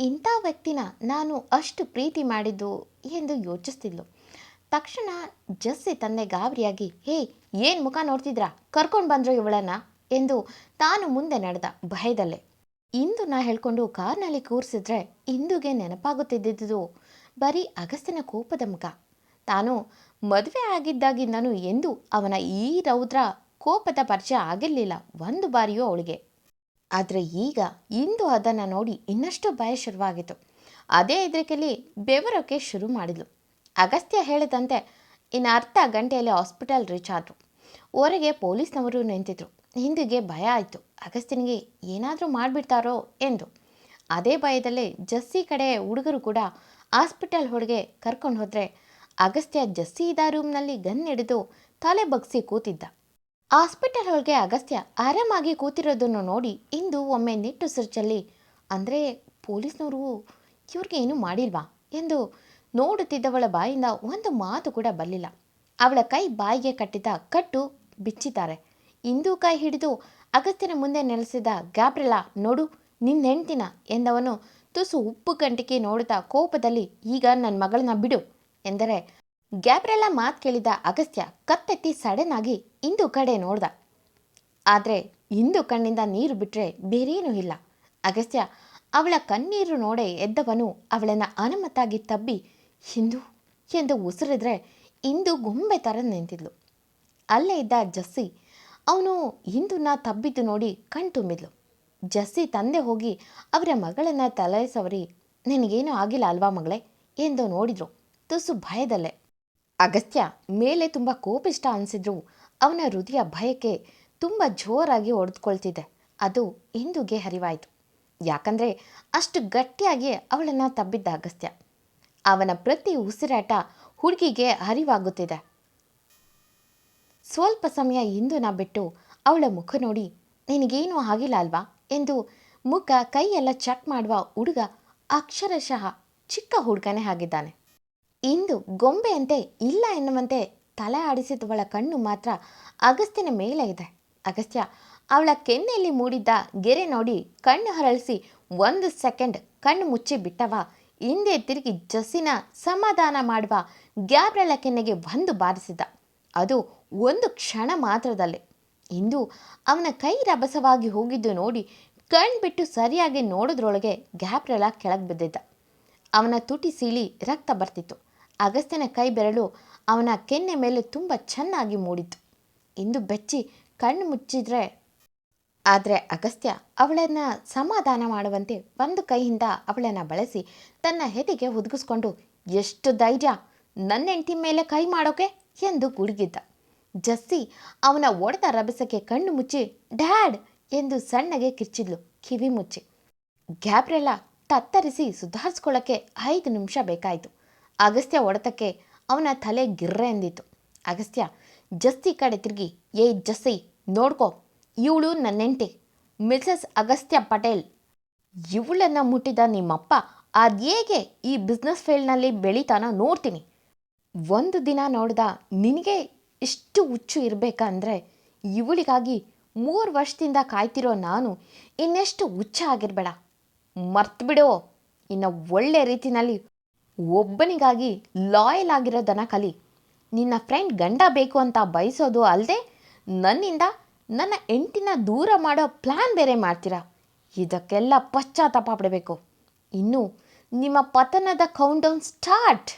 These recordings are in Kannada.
ಇಂಥ ವ್ಯಕ್ತಿನ ನಾನು ಅಷ್ಟು ಪ್ರೀತಿ ಮಾಡಿದ್ದು ಎಂದು ಯೋಚಿಸ್ತಿದ್ಲು. ತಕ್ಷಣ ಜಸ್ಸಿ ತಂದೆ ಗಾಬರಿಯಾಗಿ, ಹೇ, ಏನು ಮುಖ ನೋಡ್ತಿದ್ರಾ? ಕರ್ಕೊಂಡು ಬಂದರು ಇವಳನ್ನ? ಎಂದು ತಾನು ಮುಂದೆ ನಡೆದ ಭಯದಲ್ಲೇ. ಇಂದು ನಾ ಹೇಳ್ಕೊಂಡು ಕಾರ್ನಲ್ಲಿ ಕೂರಿಸಿದ್ರೆ ಇಂದುಗೆ ನೆನಪಾಗುತ್ತಿದ್ದುದು ಬರೀ ಅಗಸ್ತಿನ ಕೋಪದ ಮುಖ. ತಾನು ಮದುವೆ ಆಗಿದ್ದಾಗಿಂದನೂ ಎಂದು ಅವನ ಈ ರೌದ್ರ ಕೋಪದ ಪರಿಚಯ ಆಗಿರಲಿಲ್ಲ ಒಂದು ಬಾರಿಯೂ ಅವಳಿಗೆ. ಆದರೆ ಈಗ ಇಂದು ಅದನ್ನು ನೋಡಿ ಇನ್ನಷ್ಟು ಭಯ ಶುರುವಾಗಿತ್ತು. ಅದೇ ಹೆದರಿಕೆಯಲ್ಲಿ ಬೆವರೋಕೆ ಶುರು ಮಾಡಿದ್ಲು. ಅಗಸ್ತ್ಯ ಹೇಳಿದಂತೆ ಇನ್ನು ಅರ್ಧ ಗಂಟೆಯಲ್ಲಿ ಹಾಸ್ಪಿಟಲ್ ರೀಚ್ ಆದರು. ಹೊರಗೆ ಪೊಲೀಸ್ನವರು ನಿಂತಿದ್ರು. ಹಿಂದಿಗೆ ಭಯ ಆಯಿತು. ಅಗಸ್ತ್ಯನಿಗೆ ಏನಾದರೂ ಮಾಡಿಬಿಡ್ತಾರೋ ಎಂದು. ಅದೇ ಭಯದಲ್ಲೇ ಜಸ್ಸಿ ಕಡೆ ಹುಡುಗರು ಕೂಡ ಹಾಸ್ಪಿಟಲ್ ಹೊರಗೆ ಕರ್ಕೊಂಡು ಹೋದರೆ ಅಗಸ್ತ್ಯ ಜಸ್ಸಿ ಇದ್ದ ರೂಮ್ನಲ್ಲಿ ಗನ್ ಹಿಡಿದು ತಲೆ ಬಗ್ಸಿ ಕೂತಿದ್ದ. ಹಾಸ್ಪಿಟಲ್ ಒಳಗೆ ಅಗಸ್ತ್ಯ ಆರಾಮಾಗಿ ಕೂತಿರೋದನ್ನು ನೋಡಿ ಇಂದು ಒಮ್ಮೆ ನಿಟ್ಟುಸಿರು ಚೆಲ್ಲಿ ಅಂದರೆ ಪೊಲೀಸ್ನವರು, ಇವ್ರಿಗೆ ಏನೂ ಮಾಡಿಲ್ವಾ? ಎಂದು ನೋಡುತ್ತಿದ್ದವಳ ಬಾಯಿಂದ ಒಂದು ಮಾತು ಕೂಡ ಬರಲಿಲ್ಲ. ಅವಳ ಕೈ ಬಾಯಿಗೆ ಕಟ್ಟಿದ ಕಟ್ಟು ಬಿಚ್ಚಿದ್ದಾರೆ. ಇಂದು ಕೈ ಹಿಡಿದು ಅಗಸ್ತ್ಯನ ಮುಂದೆ ನೆಲೆಸಿದ ಗ್ಯಾಬ್ರೆಲಾ ನೋಡು ನಿನ್ನ ಹೆಂಡ್ತಿನ ಎಂದವನು ತುಸು ಉಪ್ಪು ಗಂಟಿಕೆ ನೋಡುತ್ತಾ ಕೋಪದಲ್ಲಿ, ಈಗ ನನ್ನ ಮಗಳನ್ನ ಬಿಡು ಎಂದರೆ ಗ್ಯಾಬ್ರೆಲ್ಲ ಮಾತು ಕೇಳಿದ ಅಗಸ್ತ್ಯ ಕತ್ತೆತ್ತಿ ಸಡನ್ ಆಗಿ ಇಂದು ಕಡೆ ನೋಡ್ದ. ಆದರೆ ಇಂದು ಕಣ್ಣಿಂದ ನೀರು ಬಿಟ್ಟರೆ ಬೇರೇನೂ ಇಲ್ಲ. ಅಗಸ್ತ್ಯ ಅವಳ ಕಣ್ಣೀರು ನೋಡೆ ಎದ್ದವನು ಅವಳನ್ನು ಅನುಮತಾಗಿ ತಬ್ಬಿ, ಹಿಂದು, ಎಂದು ಉಸಿರಿದ್ರೆ ಇಂದು ಗೊಂಬೆ ಥರ ನಿಂತಿದ್ಲು. ಅಲ್ಲೇ ಇದ್ದ ಜಸ್ಸಿ ಅವನು ಇಂದುನ ತಬ್ಬಿದ್ದು ನೋಡಿ ಕಣ್ತುಂಬಿದ್ಲು ಜಸ್ಸಿ ತಂದೆ ಹೋಗಿ ಅವರ ಮಗಳನ್ನು ತಲೆ ಸವರಿ ನಿನಗೇನೂ ಆಗಿಲ್ಲ ಅಲ್ವಾ ಮಗಳೇ? ಎಂದು ನೋಡಿದ್ರು ತುಸು ಭಯದಲ್ಲೇ. ಅಗಸ್ತ್ಯ ಮೇಲೆ ತುಂಬ ಕೋಪಿಷ್ಟ ಅನಿಸಿದ್ರು. ಅವನ ಹೃದಯ ಭಯಕ್ಕೆ ತುಂಬ ಜೋರಾಗಿ ಹೊಡೆದುಕೊಳ್ತಿದೆ ಅದು ಇಂದುಗೆ ಹರಿವಾಯಿತು. ಯಾಕಂದರೆ ಅಷ್ಟು ಗಟ್ಟಿಯಾಗಿ ಅವಳನ್ನು ತಬ್ಬಿದ್ದ ಅಗಸ್ತ್ಯ. ಅವನ ಪ್ರತಿ ಉಸಿರಾಟ ಹುಡುಗಿಗೆ ಹರಿವಾಗುತ್ತಿದೆ. ಸ್ವಲ್ಪ ಸಮಯ ಇಂದುನ ಬಿಟ್ಟು ಅವಳ ಮುಖ ನೋಡಿ, ನಿನಗೇನೂ ಆಗಿಲ್ಲ ಅಲ್ವಾ? ಎಂದು ಮುಖ ಕೈಯೆಲ್ಲ ಚೆಕ್ ಮಾಡುವ ಹುಡುಗ ಅಕ್ಷರಶಃ ಚಿಕ್ಕ ಹುಡುಗನೇ ಆಗಿದ್ದಾನೆ. ಇಂದು ಗೊಂಬೆಯಂತೆ ಇಲ್ಲ ಎನ್ನುವಂತೆ ತಲೆ ಆಡಿಸಿದವಳ ಕಣ್ಣು ಮಾತ್ರ ಅಗಸ್ತ್ಯನ ಮೇಲೆ ಇದೆ. ಅಗಸ್ತ್ಯ, ಅವಳ ಕೆನ್ನೆಯಲ್ಲಿ ಮೂಡಿದ್ದ ಗೆರೆ ನೋಡಿ ಕಣ್ಣು ಹರಳಿಸಿ, ಒಂದು ಸೆಕೆಂಡ್, ಕಣ್ಣು ಮುಚ್ಚಿ ಬಿಟ್ಟವ ಹಿಂದೆ ತಿರುಗಿ ಜಸ್ಸಿನ ಸಮಾಧಾನ ಮಾಡುವ ಗ್ಯಾಬ್ರೆಲ ಕೆನ್ನೆಗೆ ಒಂದು ಬಾರಿಸಿದ ಅದು ಒಂದು ಕ್ಷಣ ಮಾತ್ರದಲ್ಲಿ. ಇಂದು ಅವನ ಕೈ ರಭಸವಾಗಿ ಹೋಗಿದ್ದು ನೋಡಿ ಕಣ್ಬಿಟ್ಟು ಸರಿಯಾಗಿ ನೋಡೋದ್ರೊಳಗೆ ಗ್ಯಾಬ್ರೆಲ ಕೆಳಗೆ ಬಿದ್ದಿದ್ದ. ಅವನ ತುಟಿ ಸೀಳಿ ರಕ್ತ ಬರ್ತಿತ್ತು. ಅಗಸ್ತ್ಯನ ಕೈ ಬೆರಳು ಅವನ ಕೆನ್ನೆ ಮೇಲೆ ತುಂಬ ಚೆನ್ನಾಗಿ ಮೂಡಿತು. ಇಂದು ಬೆಚ್ಚಿ ಕಣ್ಣು ಮುಚ್ಚಿದ್ರೆ, ಆದರೆ ಅಗಸ್ತ್ಯ ಅವಳನ್ನು ಸಮಾಧಾನ ಮಾಡುವಂತೆ ಒಂದು ಕೈಯಿಂದ ಅವಳನ್ನು ಬಳಸಿ ತನ್ನ ಹೆದಿಗೆ ಹುದುಗಿಸ್ಕೊಂಡು, ಎಷ್ಟು ಧೈರ್ಯ! ನನ್ನ ಹೆಂಡತಿ ಮೇಲೆ ಕೈ ಮಾಡೋಕೆ? ಎಂದು ಗುಡುಗಿದ್ದ. ಜಸ್ಸಿ ಅವನ ಒಡೆದ ರಭಸಕ್ಕೆ ಕಣ್ಣು ಮುಚ್ಚಿ, ಡ್ಯಾಡ್! ಎಂದು ಸಣ್ಣಗೆ ಕಿರ್ಚಿದ್ಲು ಕಿವಿ ಮುಚ್ಚಿ ಗ್ಯಾಬ್ರೆಲ್ಲ ತತ್ತರಿಸಿ ಸುಧಾರಿಸ್ಕೊಳ್ಳೋಕ್ಕೆ ಐದು ನಿಮಿಷ ಬೇಕಾಯಿತು. ಅಗಸ್ತ್ಯ ಒಡತಕ್ಕೆ ಅವನ ತಲೆ ಗಿರ್ರೆ ಎಂದಿತು ಅಗಸ್ತ್ಯ, ಜಸ್ತಿ ಕಡೆ ತಿರುಗಿ ಏ ಜಸ್ಸಿ ನೋಡ್ಕೋ, ಇವಳು ನನ್ನೆಂಟಿ. ಮಿಸಸ್ ಅಗಸ್ತ್ಯ ಪಟೇಲ್, ಇವಳನ್ನು ಮುಟ್ಟಿದ ನಿಮ್ಮಪ್ಪ ಅದೇಗೆ ಈ ಬಿಸ್ನೆಸ್ ಫೀಲ್ಡ್ನಲ್ಲಿ ಬೆಳೀತಾನೋ ನೋಡ್ತೀನಿ. ಒಂದು ದಿನ ನೋಡ್ದ ನಿನಗೆ ಇಷ್ಟು ಹುಚ್ಚು ಇರಬೇಕಂದ್ರೆ ಇವಳಿಗಾಗಿ ಮೂರು ವರ್ಷದಿಂದ ಕಾಯ್ತಿರೋ ನಾನು ಇನ್ನೆಷ್ಟು ಹುಚ್ಚ ಆಗಿರಬೇಡ. ಮರ್ತ್ಬಿಡು ಇನ್ನು ಒಳ್ಳೆ ರೀತಿನಲ್ಲಿ ಒಬ್ಬನಿಗಾಗಿ ಲಾಯಲ್ ಆಗಿರೋದನ್ನು ಕಲಿ. ನಿನ್ನ ಫ್ರೆಂಡ್ ಗಂಡ ಬೇಕು ಅಂತ ಬಯಸೋದು ಅಲ್ಲದೆ ನನ್ನಿಂದ ನನ್ನ ಎಂಟಿನ ದೂರ ಮಾಡೋ ಪ್ಲ್ಯಾನ್ ಬೇರೆ ಮಾಡ್ತೀರಾ? ಇದಕ್ಕೆಲ್ಲ ಪಶ್ಚಾತ್ತಾಪ ಪಡಬೇಕು. ಇನ್ನು ನಿಮ್ಮ ಪತನದ ಕೌಂಟೌನ್ ಸ್ಟಾರ್ಟ್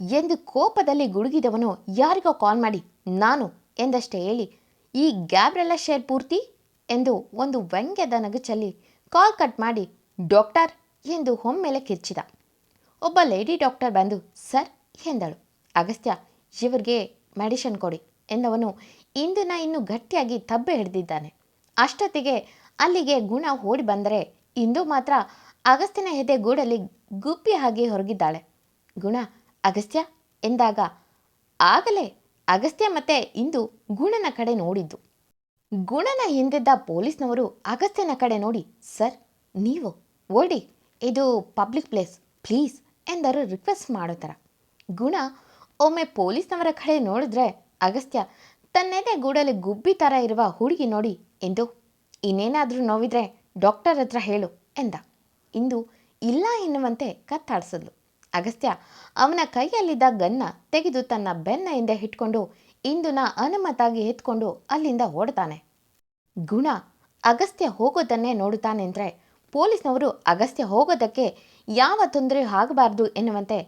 ಎಂದು ಕೋಪದಲ್ಲಿ ಗುಡುಗಿದವನು ಯಾರಿಗೋ ಕಾಲ್ ಮಾಡಿ, ನಾನು ಎಂದಷ್ಟೇ ಹೇಳಿ, ಈ ಗ್ಯಾಬ್ರೆಲ್ಲ ಶೇರ್ ಪೂರ್ತಿ ಎಂದು ಒಂದು ವ್ಯಂಗ್ಯದ ನಗು ಚೆಲ್ಲಿ ಕಾಲ್ ಕಟ್ ಮಾಡಿ ಡಾಕ್ಟರ್ ಎಂದು ಒಮ್ಮೆಲೆ ಕಿರ್ಚಿದ. ಒಬ್ಬ ಲೇಡಿ ಡಾಕ್ಟರ್ ಬಂದು, ಸರ್, ಎಂದಳು. ಅಗಸ್ತ್ಯ, ಶಿವರಿಗೆ ಮೆಡಿಷನ್ ಕೊಡಿ ಎಂದವನು ಇಂದಿನ ಇನ್ನೂ ಗಟ್ಟಿಯಾಗಿ ತಬ್ಬೆ ಹಿಡಿದಿದ್ದಾನೆ. ಅಷ್ಟೊತ್ತಿಗೆ ಅಲ್ಲಿಗೆ ಗುಣ ಓಡಿ ಬಂದರೆ ಇಂದು ಮಾತ್ರ ಅಗಸ್ತ್ಯನ ಹೆದೆ ಗೂಡಲ್ಲಿ ಗುಪ್ಪಿ ಹಾಗೆ ಹೊರಗಿದ್ದಾಳೆ. ಗುಣ, ಅಗಸ್ತ್ಯ ಎಂದಾಗ, ಆಗಲೇ, ಅಗಸ್ತ್ಯ ಮತ್ತೆ ಇಂದು ಗುಣನ ಕಡೆ ನೋಡಿದ್ದು. ಗುಣನ ಹಿಂದಿದ್ದ ಪೊಲೀಸ್ನವರು ಅಗಸ್ತ್ಯನ ಕಡೆ ನೋಡಿ, ಸರ್, ನೀವು ಓಡಿ, ಇದು ಪಬ್ಲಿಕ್ ಪ್ಲೇಸ್, ಪ್ಲೀಸ್. ಎಂದರು ರಿಕ್ವೆಸ್ಟ್ ಮಾಡೋ ಥರ. ಗುಣ, ಒಮ್ಮೆ ಪೊಲೀಸ್ನವರ ಕಡೆ ನೋಡಿದ್ರೆ ಅಗಸ್ತ್ಯ ತನ್ನೆದೆ ಗೂಡಲ್ಲಿ ಗುಬ್ಬಿ ಥರ ಇರುವ ಹುಡುಗಿ ನೋಡಿ ಎಂದು ಇನ್ನೇನಾದರೂ ನೋವಿದ್ರೆ ಡಾಕ್ಟರ್ ಹತ್ರ ಹೇಳು ಎಂದ. ಇಂದು ಇಲ್ಲ ಎನ್ನುವಂತೆ ಕತ್ತಾಡಿಸಿದ್ಲು. ಅಗಸ್ತ್ಯ ಅವನ ಕೈಯಲ್ಲಿದ್ದ ಗನ್ನ ತೆಗೆದು ತನ್ನ ಬೆನ್ನ ಹಿಂದೆ ಇಟ್ಕೊಂಡು ಇಂದುನ ಅನುಮತಾಗಿ ಎತ್ಕೊಂಡು ಅಲ್ಲಿಂದ ಓಡ್ತಾನೆ. ಗುಣ, ಅಗಸ್ತ್ಯ ಹೋಗೋದನ್ನೇ ನೋಡುತ್ತಾನೆಂದ್ರೆ ಪೊಲೀಸ್ನವರು ಅಗಸ್ತ್ಯ ಹೋಗೋದಕ್ಕೆ ಯಾವ ತೊಂದರೆ ಆಗಬಾರ್ದು ಎನ್ನುವಂತೆ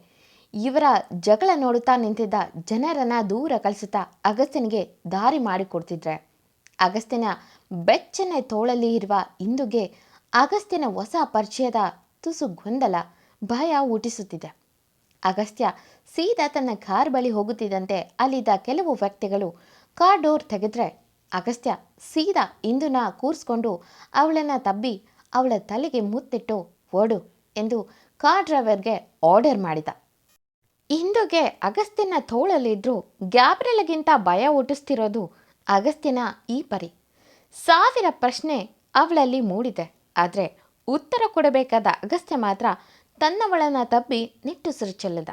ಇವರ ಜಗಳ ನೋಡುತ್ತಾ ನಿಂತಿದ್ದ ಜನರನ್ನ ದೂರ ಕಳಿಸುತ್ತಾ ಅಗಸ್ತ್ಯನಿಗೆ ದಾರಿ ಮಾಡಿಕೊಡ್ತಿದ್ರೆ. ಅಗಸ್ತ್ಯನ ಬೆಚ್ಚನೆ ತೋಳಲ್ಲಿ ಇರುವ ಇಂದುಗೆ ಅಗಸ್ತ್ಯನ ಹೊಸ ಪರಿಚಯದ ತುಸು ಗೊಂದಲ ಭಯ ಊಟಿಸುತ್ತಿದೆ. ಅಗಸ್ತ್ಯ ಸೀದಾ ತನ್ನ ಕಾರ್ ಬಳಿ ಹೋಗುತ್ತಿದ್ದಂತೆ ಅಲ್ಲಿದ್ದ ಕೆಲವು ವ್ಯಕ್ತಿಗಳು ಕಾರ್ ಡೋರ್ ತೆಗೆದ್ರೆ ಅಗಸ್ತ್ಯ ಸೀದಾ ಇಂದುನ ಕೂರಿಸ್ಕೊಂಡು ಅವಳನ್ನು ತಬ್ಬಿ ಅವಳ ತಲೆಗೆ ಮುತ್ತಿಟ್ಟು, ಓಡು ಎಂದು ಕಾರ್ ಡ್ರೈವರ್ಗೆ ಆರ್ಡರ್ ಮಾಡಿದ. ಇಂದುಗೆ ಅಗಸ್ತ್ಯನ ತೋಳಲ್ಲಿದ್ದರೂ ಗ್ಯಾಬ್ರೆಲಗಿಂತ ಭಯ ಹುಟ್ಟಿಸ್ತಿರೋದು ಅಗಸ್ತ್ಯನ ಈ ಪರಿ. ಸಾವಿರ ಪ್ರಶ್ನೆ ಅವಳಲ್ಲಿ ಮೂಡಿದೆ. ಆದರೆ ಉತ್ತರ ಕೊಡಬೇಕಾದ ಅಗಸ್ತ್ಯ ಮಾತ್ರ ತನ್ನವಳನ್ನ ತಬ್ಬಿ ನಿಟ್ಟುಸಿರು ಚೆಲ್ಲದ.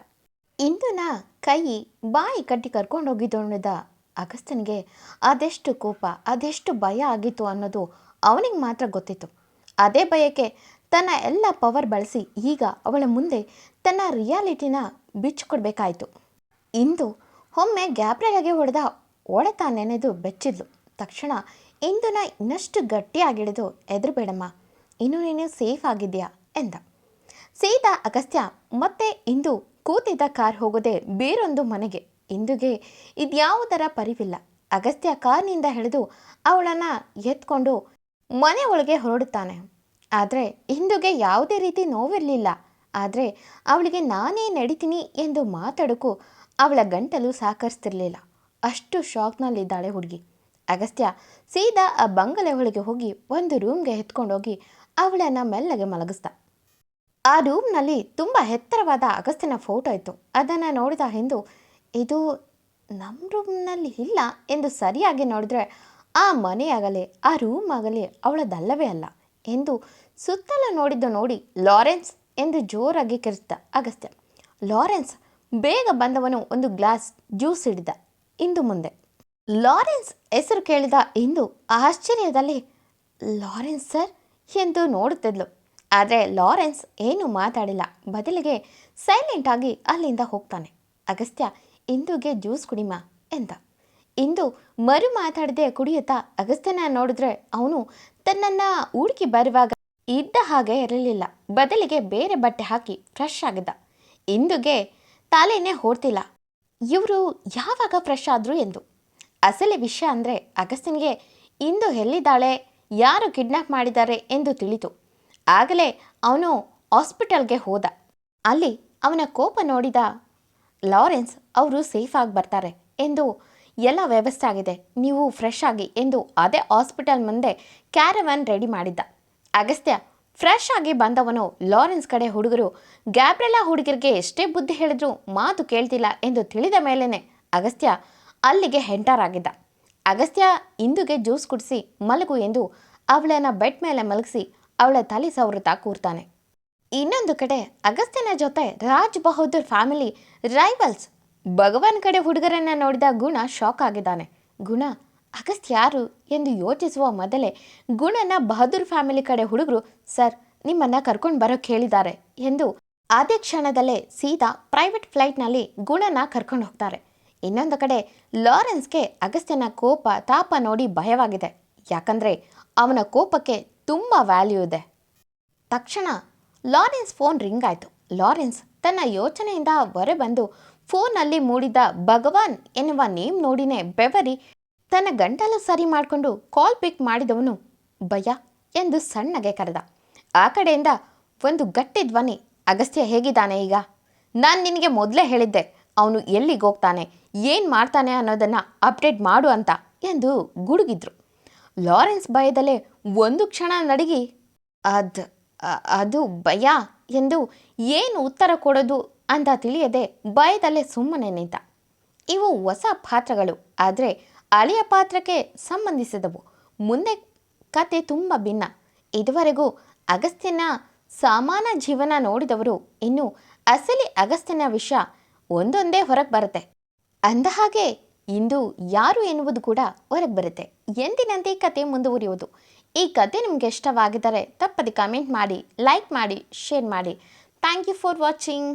ಇಂದುನ ಕೈ, ಬಾಯಿ ಕಟ್ಟಿ ಕರ್ಕೊಂಡು ಹೋಗಿದ್ದೋಣದ ಅಗಸ್ತ್ಯನಿಗೆ ಅದೆಷ್ಟು ಕೋಪ, ಅದೆಷ್ಟು ಭಯ ಆಗಿತ್ತು ಅನ್ನೋದು ಅವನಿಗೆ ಮಾತ್ರ ಗೊತ್ತಿತ್ತು. ಅದೇ ಭಯಕ್ಕೆ ತನ್ನ ಎಲ್ಲ ಪವರ್ ಬಳಸಿ ಈಗ ಅವಳ ಮುಂದೆ ತನ್ನ ರಿಯಾಲಿಟಿನ ಬಿಚ್ಚಿಕೊಡ್ಬೇಕಾಯಿತು ಇಂದು ಒಮ್ಮೆ ಗ್ಯಾಬ್ರೆಲಗೆ ಹೊಡೆದ ಒಡೆತ ನೆನೆದು ಬೆಚ್ಚಿದ್ಲು. ತಕ್ಷಣ ಇಂದುನ ಇನ್ನಷ್ಟು ಗಟ್ಟಿಯಾಗಿಳಿದು ಎದುರುಬೇಡಮ್ಮ ಇನ್ನು ನೀನು ಸೇಫ್ ಆಗಿದೆಯಾ ಎಂದ. ಸೀದಾ ಅಗಸ್ತ್ಯ ಮತ್ತೆ ಇಂದು ಕೂತಿದ್ದ ಕಾರ್ ಹೋಗೋದೆ ಬೇರೊಂದು ಮನೆಗೆ. ಇಂದುಗೆ ಇದ್ಯಾವುದರ ಪರಿವಿಲ್ಲ. ಅಗಸ್ತ್ಯ ಕಾರ್ನಿಂದ ಹಿಡಿದು ಅವಳನ್ನು ಎತ್ಕೊಂಡು ಮನೆ ಒಳಗೆ ಹೊರಡುತ್ತಾನೆ. ಆದರೆ ಇಂದುಗೆ ಯಾವುದೇ ರೀತಿ ನೋವಿರಲಿಲ್ಲ. ಆದರೆ ಅವಳಿಗೆ ನಾನೇ ನಡಿತೀನಿ ಎಂದು ಮಾತಾಡೋಕ್ಕೂ ಅವಳ ಗಂಟಲು ಸಹಕರಿಸ್ತಿರ್ಲಿಲ್ಲ. ಅಷ್ಟು ಶಾಕ್ನಲ್ಲಿದ್ದಾಳೆ ಹುಡುಗಿ. ಅಗಸ್ತ್ಯ ಸೀದಾ ಆ ಬಂಗಲೆ ಒಳಗೆ ಹೋಗಿ ಒಂದು ರೂಮ್ಗೆ ಎತ್ಕೊಂಡೋಗಿ ಅವಳನ್ನು ಮೆಲ್ಲಗೆ ಮಲಗಿಸ್ದ. ಆ ರೂಮ್ನಲ್ಲಿ ತುಂಬ ಎತ್ತರವಾದ ಅಗಸ್ತ್ಯನ ಫೋಟೋ ಇತ್ತು. ಅದನ್ನು ನೋಡಿದ ಹಿಂದು, ಇದು ನಮ್ಮ ರೂಮ್ನಲ್ಲಿ ಇಲ್ಲ ಎಂದು ಸರಿಯಾಗಿ ನೋಡಿದ್ರೆ ಆ ಮನೆಯಾಗಲಿ, ಆ ರೂಮ್ ಆಗಲಿ ಅವಳದಲ್ಲವೇ ಅಲ್ಲ. ಎಂದು ಸುತ್ತಲೂ ನೋಡಿದ್ದು ನೋಡಿ ಲಾರೆನ್ಸ್ ಎಂದು ಜೋರಾಗಿ ಕರೆಸಿದ ಅಗಸ್ತ್ಯ, ಲಾರೆನ್ಸ್, ಬೇಗ ಬಂದವನು ಒಂದು ಗ್ಲಾಸ್ ಜ್ಯೂಸ್ ಹಿಡಿದ, ಇಂದು ಮುಂದೆ. ಲಾರೆನ್ಸ್ ಹೆಸರು ಕೇಳಿದ ಇಂದು ಆಶ್ಚರ್ಯದಲ್ಲಿ, ಲಾರೆನ್ಸ್ ಸರ್? ಎಂದು ನೋಡುತ್ತಿದ್ಲು. ಆದರೆ ಲಾರೆನ್ಸ್ ಏನೂ ಮಾತಾಡಿಲ್ಲ, ಬದಲಿಗೆ ಸೈಲೆಂಟ್ ಆಗಿ ಅಲ್ಲಿಂದ ಹೋಗ್ತಾನೆ. ಅಗಸ್ತ್ಯ, ಇಂದುಗೆ ಜ್ಯೂಸ್ ಕುಡಿಮ? ಎಂದ. ಇಂದು ಮರು ಮಾತಾಡದೆ ಕುಡಿಯುತ್ತಾ ಅಗಸ್ತ್ಯನ ನೋಡಿದ್ರೆ ಅವನು ತನ್ನನ್ನು ಹುಡುಕಿ ಬರುವಾಗ ಇದ್ದ ಹಾಗೆ ಇರಲಿಲ್ಲ. ಬದಲಿಗೆ ಬೇರೆ ಬಟ್ಟೆ ಹಾಕಿ ಫ್ರೆಶ್ ಆಗಿದ್ದ. ಇಂದುಗೆ ತಲೆನೇ ಹೋಡ್ತಿಲ್ಲ. ಇವರು ಯಾವಾಗ ಫ್ರೆಶ್ ಆದರು ಎಂದು. ಅಸಲಿ ವಿಷಯ ಅಂದರೆ ಅಗಸ್ತಿನ್ಗೆ ಇಂದು ಎಲ್ಲಿದ್ದಾಳೆ, ಯಾರು ಕಿಡ್ನಾಪ್ ಮಾಡಿದ್ದಾರೆ ಎಂದು ತಿಳಿತು. ಆಗಲೇ ಅವನು ಹಾಸ್ಪಿಟಲ್ಗೆ ಹೋದ. ಅಲ್ಲಿ ಅವನ ಕೋಪ ನೋಡಿದ ಲಾರೆನ್ಸ್, ಅವರು ಸೇಫಾಗಿ ಬರ್ತಾರೆ ಎಂದು ಎಲ್ಲ ವ್ಯವಸ್ಥೆ ಆಗಿದೆ. ನೀವು ಫ್ರೆಶ್ ಆಗಿ ಎಂದು ಅದೇ ಹಾಸ್ಪಿಟಲ್ ಮುಂದೆ ಕ್ಯಾರವನ್ ರೆಡಿ ಮಾಡಿದ್ದ. ಅಗಸ್ತ್ಯ ಫ್ರೆಶ್ ಆಗಿ ಬಂದವನು ಲಾರೆನ್ಸ್ ಕಡೆ ಹುಡುಗರು ಗ್ಯಾಬ್ರೆಲಾ ಹುಡುಗರಿಗೆ ಎಷ್ಟೇ ಬುದ್ಧಿ ಹೇಳಿದ್ರು ಮಾತು ಕೇಳ್ತಿಲ್ಲ ಎಂದು ತಿಳಿದ ಮೇಲೇನೆ ಅಗಸ್ತ್ಯ ಅಲ್ಲಿಗೆ ಹೆಂಟರ್ ಆಗಿದ್ದ. ಅಗಸ್ತ್ಯ ಇಂದುಗೆ ಜ್ಯೂಸ್ ಕುಡಿಸಿ ಮಲಗು ಎಂದು ಅವಳನ್ನ ಬೆಡ್ ಮೇಲೆ ಮಲಗಿಸಿ ಅವಳ ತಲೆ ಸವರುತ್ತಾ ಕೂರ್ತಾನೆ. ಇನ್ನೊಂದು ಕಡೆ ಅಗಸ್ತ್ಯನ ಜೊತೆ ರಾಜ್ ಬಹದ್ದೂರ್ ಫ್ಯಾಮಿಲಿ ರೈವಲ್ಸ್ ಭಗವಾನ್ ಕಡೆ ಹುಡುಗರನ್ನ ನೋಡಿದ ಗುಣ ಶಾಕ್ ಆಗಿದ್ದಾನೆ. ಗುಣ ಅಗಸ್ತ್ಯ ಯಾರು ಎಂದು ಯೋಚಿಸುವ ಮೊದಲೇ ಗುಣನ ಬಹದ್ದೂರ್ ಫ್ಯಾಮಿಲಿ ಕಡೆ ಹುಡುಗರು, ಸರ್, ನಿಮ್ಮನ್ನ ಕರ್ಕೊಂಡು ಬರೋಕ್ಕೆ ಹೇಳಿದ್ದಾರೆ ಎಂದು ಅದೇ ಕ್ಷಣದಲ್ಲೇ ಸೀದಾ ಪ್ರೈವೇಟ್ ಫ್ಲೈಟ್ನಲ್ಲಿ ಗುಣನ ಕರ್ಕೊಂಡು ಹೋಗ್ತಾರೆ. ಇನ್ನೊಂದು ಕಡೆ ಲಾರೆನ್ಸ್ಗೆ ಅಗಸ್ತ್ಯನ ಕೋಪ, ತಾಪ ನೋಡಿ ಭಯವಾಗಿದೆ. ಯಾಕಂದರೆ ಅವನ ಕೋಪಕ್ಕೆ ತುಂಬ ವ್ಯಾಲ್ಯೂ ಇದೆ. ತಕ್ಷಣ ಲಾರೆನ್ಸ್ ಫೋನ್ ರಿಂಗ್ ಆಯಿತು. ಲಾರೆನ್ಸ್ ತನ್ನ ಯೋಚನೆಯಿಂದ ಹೊರಬಂದು ಫೋನಲ್ಲಿ ಮೂಡಿದ ಭಗವಾನ್ ಎನ್ನುವ ನೇಮ್ ನೋಡಿನೇ ಬೆವರಿ ತನ್ನ ಗಂಟಲು ಸರಿ ಮಾಡಿಕೊಂಡು ಕಾಲ್ ಪಿಕ್ ಮಾಡಿದವನು ಭಯ ಎಂದು ಸಣ್ಣಗೆ ಕರೆದ. ಆ ಕಡೆಯಿಂದ ಒಂದು ಗಟ್ಟಿ ಧ್ವನಿ, ಅಗಸ್ತ್ಯ ಹೇಗಿದ್ದಾನೆ ಈಗ? ನಾನು ನಿನಗೆ ಮೊದಲೇ ಹೇಳಿದ್ದೆ, ಅವನು ಎಲ್ಲಿಗೆ ಹೋಗ್ತಾನೆ, ಏನು ಮಾಡ್ತಾನೆ ಅನ್ನೋದನ್ನು ಅಪ್ಡೇಟ್ ಮಾಡು ಅಂತ ಎಂದು ಗುಡುಗಿದ್ರು. ಲಾರೆನ್ಸ್ ಭಯದಲ್ಲೇ ಒಂದು ಕ್ಷಣ ನಡಗಿ, ಅದು ಅದು ಭಯ ಎಂದು ಏನು ಉತ್ತರ ಕೊಡೋದು ಅಂತ ತಿಳಿಯದೆ ಭಯದಲ್ಲೇ ಸುಮ್ಮನೆ ನಿಂತ. ಇವು ಹೊಸ ಪಾತ್ರಗಳು, ಆದರೆ ಹಳೆಯ ಪಾತ್ರಕ್ಕೆ ಸಂಬಂಧಿಸಿದವು. ಮುಂದೆ ಕತೆ ತುಂಬ ಭಿನ್ನ. ಇದುವರೆಗೂ ಅಗಸ್ತ್ಯನ ಸಮಾನ ಜೀವನ ನೋಡಿದವರು ಇನ್ನು ಅಸಲಿ ಅಗಸ್ತ್ಯನ ವಿಷಯ ಒಂದೊಂದೇ ಹೊರಗೆ ಬರುತ್ತೆ. ಅಂದ ಹಾಗೆ ಇಂದು ಯಾರು ಎನ್ನುವುದು ಕೂಡ ಹೊರಗೆ ಬರುತ್ತೆ. ಎಂದಿನಂತೆ ಕತೆ ಮುಂದುವರಿಯುವುದು. ಈ ಕತೆ ನಿಮಗೆ ಇಷ್ಟವಾಗಿದ್ದರೆ ತಪ್ಪದೆ ಕಮೆಂಟ್ ಮಾಡಿ ಲೈಕ್ ಮಾಡಿ ಶೇರ್ ಮಾಡಿ. Thank you for watching